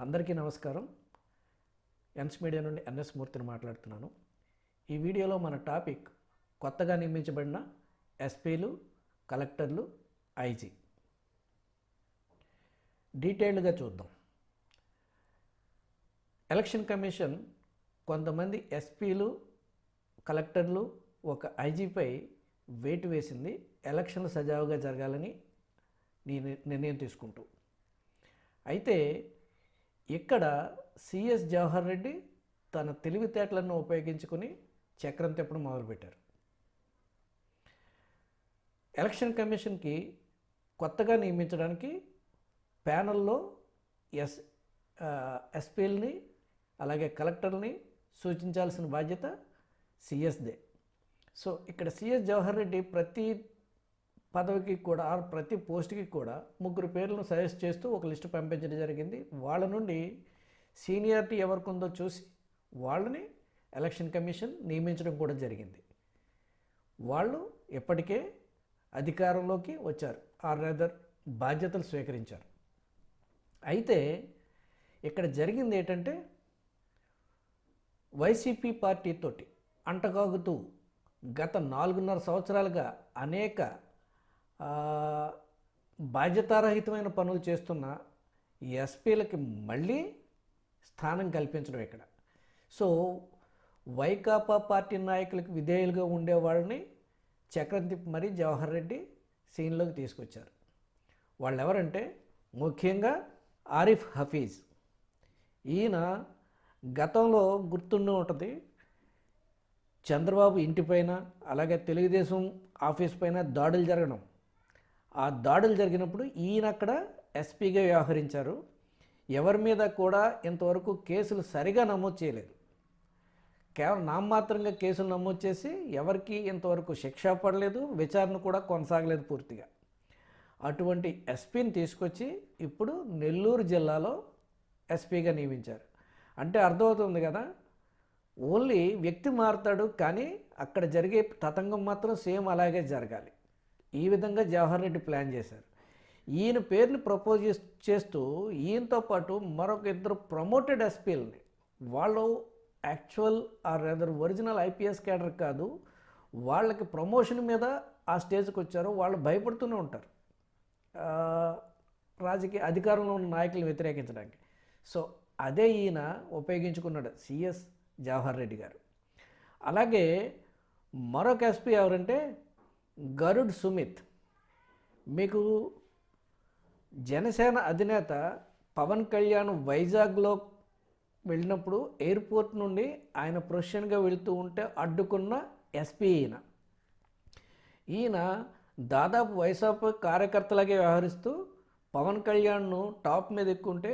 అందరికీ నమస్కారం. ఎన్స్ మీడియా నుండి ఎన్ఎస్ మూర్తిని మాట్లాడుతున్నాను. ఈ వీడియోలో మన టాపిక్ కొత్తగా నియమించబడిన ఎస్పీలు కలెక్టర్లు ఐజీ. డీటెయిల్డ్గా చూద్దాం. ఎలక్షన్ కమిషన్ కొంతమంది ఎస్పీలు కలెక్టర్లు ఒక ఐజీపై వేటు వేసింది. ఎలక్షన్లు సజావుగా జరగాలని నిర్ణయం తీసుకుంటూ. అయితే ఇక్కడ సిఎస్ జవహర్ రెడ్డి తన తెలివితేటలను ఉపయోగించుకొని చక్రం తిప్పడం మొదలుపెట్టారు. ఎలక్షన్ కమిషన్కి కొత్తగా నియమించడానికి ప్యానల్లో ఎస్ ఎస్పీల్ని అలాగే కలెక్టర్ని సూచించాల్సిన బాధ్యత సిఎస్దే సో ఇక్కడ సిఎస్ జవహర్ రెడ్డి ప్రతి పదవికి కూడా ఆ ప్రతి పోస్ట్కి కూడా ముగ్గురు పేర్లను సజెస్ట్ చేస్తూ ఒక లిస్టు పంపించడం జరిగింది. వాళ్ళ నుండి సీనియారిటీ ఎవరికి ఉందో చూసి వాళ్ళని ఎలక్షన్ కమిషన్ నియమించడం కూడా జరిగింది. వాళ్ళు ఇప్పటికే అధికారంలోకి వచ్చారు ఆ రెదర్ బాధ్యతలు స్వీకరించారు. అయితే ఇక్కడ జరిగింది ఏంటంటే వైసీపీ పార్టీతోటి అంటగాగుతూ గత నాలుగున్నర సంవత్సరాలుగా అనేక బాధ్యతారహితమైన పనులు చేస్తున్న ఎస్పీలకి మళ్ళీ స్థానం కల్పించడం ఇక్కడ. సో వైకాపా పార్టీ నాయకులకు విధేయులుగా ఉండేవాళ్ళని చక్రం తిప్పి మరీ జవహర్ రెడ్డి సీన్లోకి తీసుకొచ్చారు. వాళ్ళు ఎవరంటే ముఖ్యంగా ఆరిఫ్ హఫీజ్. ఈయన గతంలో గుర్తుండి ఉంటుంది చంద్రబాబు ఇంటిపైన అలాగే తెలుగుదేశం ఆఫీస్ పైన దాడులు జరగడం. ఆ దాడులు జరిగినప్పుడు ఈయన అక్కడ ఎస్పీగా వ్యవహరించారు. ఎవరి మీద కూడా ఇంతవరకు కేసులు సరిగా నమోదు చేయలేదు. కేవలం నామమాత్రంగా కేసులు నమోదు చేసి ఎవరికి ఇంతవరకు శిక్ష పడలేదు విచారణ కూడా కొనసాగలేదు పూర్తిగా. అటువంటి ఎస్పీని తీసుకొచ్చి ఇప్పుడు నెల్లూరు జిల్లాలో ఎస్పీగా నియమించారు. అంటే అర్థమవుతుంది కదా ఓన్లీ వ్యక్తి మారుతాడు కానీ అక్కడ జరిగే తతంగం మాత్రం సేమ్ అలాగే జరగాలి. ఈ విధంగా జవహర్ రెడ్డి ప్లాన్ చేశారు. ఈయన పేరుని ప్రపోజ్ చేస్తూ ఈయనతో పాటు మరొక ఇద్దరు ప్రమోటెడ్ ఎస్పీలని వాళ్ళు actual or other original IPS cadre కాదు వాళ్ళకి ప్రమోషన్ మీద ఆ స్టేజ్కి వచ్చారు వాళ్ళు భయపడుతూనే ఉంటారు. రాజకీయ అధికారంలో ఉన్న నాయకులను వ్యతిరేకించడానికి. సో అదే ఈయన ఉపయోగించుకున్నాడు సిఎస్ జవహర్ రెడ్డి గారు. అలాగే మరొక ఎస్పీ ఎవరంటే గరుడ్ సుమిత్. మీకు జనసేన అధినేత పవన్ కళ్యాణ్ వైజాగ్లో వెళ్ళినప్పుడు ఎయిర్పోర్ట్ నుండి ఆయన ప్రొఫెషన్గా వెళ్తూ ఉంటే అడ్డుకున్న ఎస్పీ ఈయన. ఈయన దాదాపు వైసాప్ కార్యకర్తలాగే వ్యవహరిస్తూ పవన్ కళ్యాణ్ను టాప్ మీద ఎక్కుంటే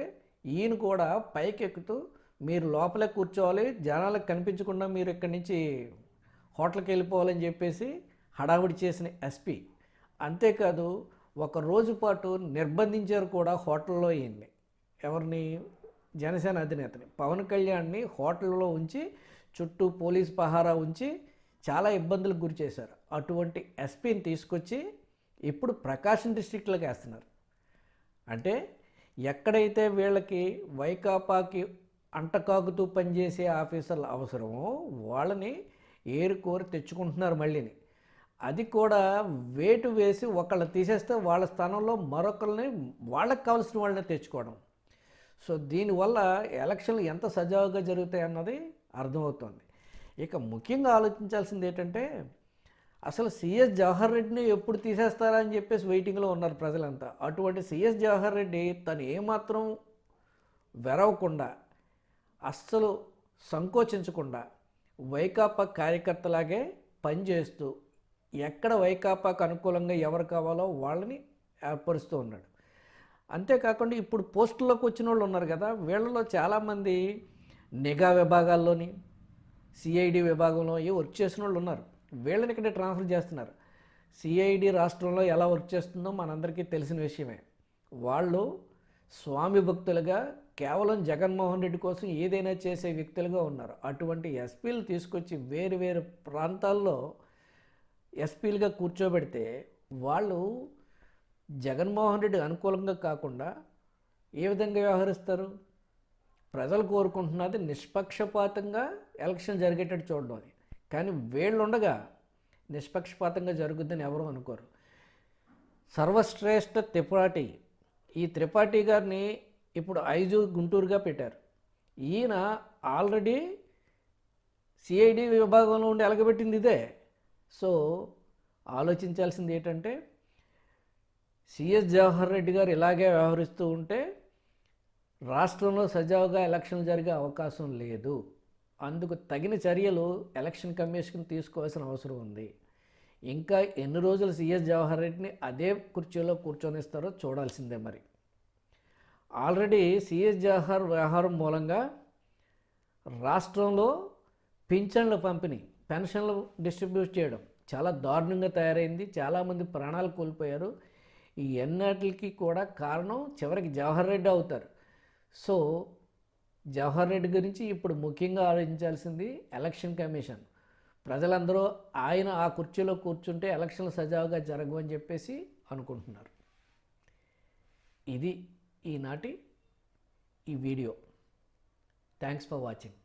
ఈయన కూడా పైకి ఎక్కుతూ మీరు లోపలే కూర్చోవాలి జనాలకు కనిపించకుండా మీరు ఇక్కడి నుంచి హోటల్కి వెళ్ళిపోవాలని చెప్పేసి హడావుడి చేసిన ఎస్పీ. అంతేకాదు ఒక రోజు పాటు నిర్బంధించారు కూడా హోటల్లో ఈయన్ని. ఎవరిని? జనసేన అధినేతని. పవన్ కళ్యాణ్ని హోటల్లో ఉంచి చుట్టూ పోలీస్ పహారా ఉంచి చాలా ఇబ్బందులకు గురి చేశారు. అటువంటి ఎస్పీని తీసుకొచ్చి ఇప్పుడు ప్రకాశం డిస్టిక్లోకి వేస్తున్నారు. అంటే ఎక్కడైతే వీళ్ళకి వైకాపాకి అంటకాగుతూ పనిచేసే ఆఫీసర్లు అవసరమో వాళ్ళని ఏరుకోరి తెచ్చుకుంటున్నారు మళ్ళీని. అది కూడా వేటు వేసి ఒకళ్ళని తీసేస్తే వాళ్ళ స్థానంలో మరొకరిని వాళ్ళకి కావాల్సిన వాళ్ళని తెచ్చుకోవడం. సో దీనివల్ల ఎలక్షన్లు ఎంత సజావుగా జరుగుతాయి అన్నది అర్థమవుతుంది. ఇక ముఖ్యంగా ఆలోచించాల్సింది ఏంటంటే అసలు సిఎస్ జవహర్ రెడ్డిని ఎప్పుడు తీసేస్తారా అని చెప్పేసి వెయిటింగ్లో ఉన్నారు ప్రజలంతా. అటువంటి సిఎస్ జవహర్ రెడ్డి తను ఏమాత్రం వెరవకుండా అస్సలు సంకోచించకుండా వైకాపా కార్యకర్తలాగే పనిచేస్తూ ఎక్కడ వైకాపాకు అనుకూలంగా ఎవరు కావాలో వాళ్ళని ఏర్పరుస్తూ ఉన్నాడు. అంతేకాకుండా ఇప్పుడు పోస్టుల్లోకి వచ్చిన వాళ్ళు ఉన్నారు కదా వీళ్ళలో చాలామంది నిఘా విభాగాల్లోని సిఐడి విభాగంలో ఏ వర్క్ చేసిన వాళ్ళు ఉన్నారు. వీళ్ళని ఇక్కడ ట్రాన్స్ఫర్ చేస్తున్నారు. సిఐడి రాష్ట్రంలో ఎలా వర్క్ చేస్తుందో మనందరికీ తెలిసిన విషయమే. వాళ్ళు స్వామి భక్తులుగా కేవలం జగన్మోహన్ రెడ్డి కోసం ఏదైనా చేసే వ్యక్తులుగా ఉన్నారు. అటువంటి ఎస్పీలు తీసుకొచ్చి వేరు వేరు ప్రాంతాల్లో ఎస్పీలుగా కూర్చోబెడితే వాళ్ళు జగన్మోహన్ రెడ్డి అనుకూలంగా కాకుండా ఏ విధంగా వ్యవహరిస్తారు? ప్రజలు కోరుకుంటున్నది నిష్పక్షపాతంగా ఎలక్షన్ జరిగేటట్టు చూడడం అని కానీ వీళ్ళుండగా నిష్పక్షపాతంగా జరుగుద్దని ఎవరు అనుకోరు. సర్వశ్రేష్ఠ త్రిపాఠి ఈ త్రిపాఠి గారిని ఇప్పుడు ఐజు గుంటూరుగా పెట్టారు. ఈయన ఆల్రెడీ సిఐడి విభాగంలో ఉండి ఎలగబెట్టింది ఇదే. సో ఆలోచించాల్సింది ఏంటంటే సిఎస్ జవహర్ రెడ్డి గారు ఇలాగే వ్యవహరిస్తూ ఉంటే రాష్ట్రంలో సజావుగా ఎలక్షన్లు జరిగే అవకాశం లేదు. అందుకు తగిన చర్యలు ఎలక్షన్ కమిషన్ తీసుకోవాల్సిన అవసరం ఉంది. ఇంకా ఎన్ని రోజులు సిఎస్ జవహర్ రెడ్డిని అదే కుర్చీలో కూర్చొనిస్తారో చూడాల్సిందే మరి. ఆల్రెడీ సిఎస్ జవహర్ వ్యవహారం మూలంగా రాష్ట్రంలో పింఛన్ల పంపిణీ పెన్షన్లు డిస్ట్రిబ్యూట్ చేయడం చాలా దారుణంగా తయారైంది. చాలామంది ప్రాణాలు కోల్పోయారు. ఈ ఎన్నటికి కూడా కారణం చివరికి జవహర్ రెడ్డి అవుతారు. సో జవహర్ రెడ్డి గురించి ఇప్పుడు ముఖ్యంగా ఆలోచించాల్సింది ఎలక్షన్ కమిషన్. ప్రజలందరూ ఆయన ఆ కుర్చీలో కూర్చుంటే ఎలక్షన్లు సజావుగా జరగవని చెప్పేసి అనుకుంటున్నారు. ఇది ఈనాటి ఈ వీడియో. Thanks for watching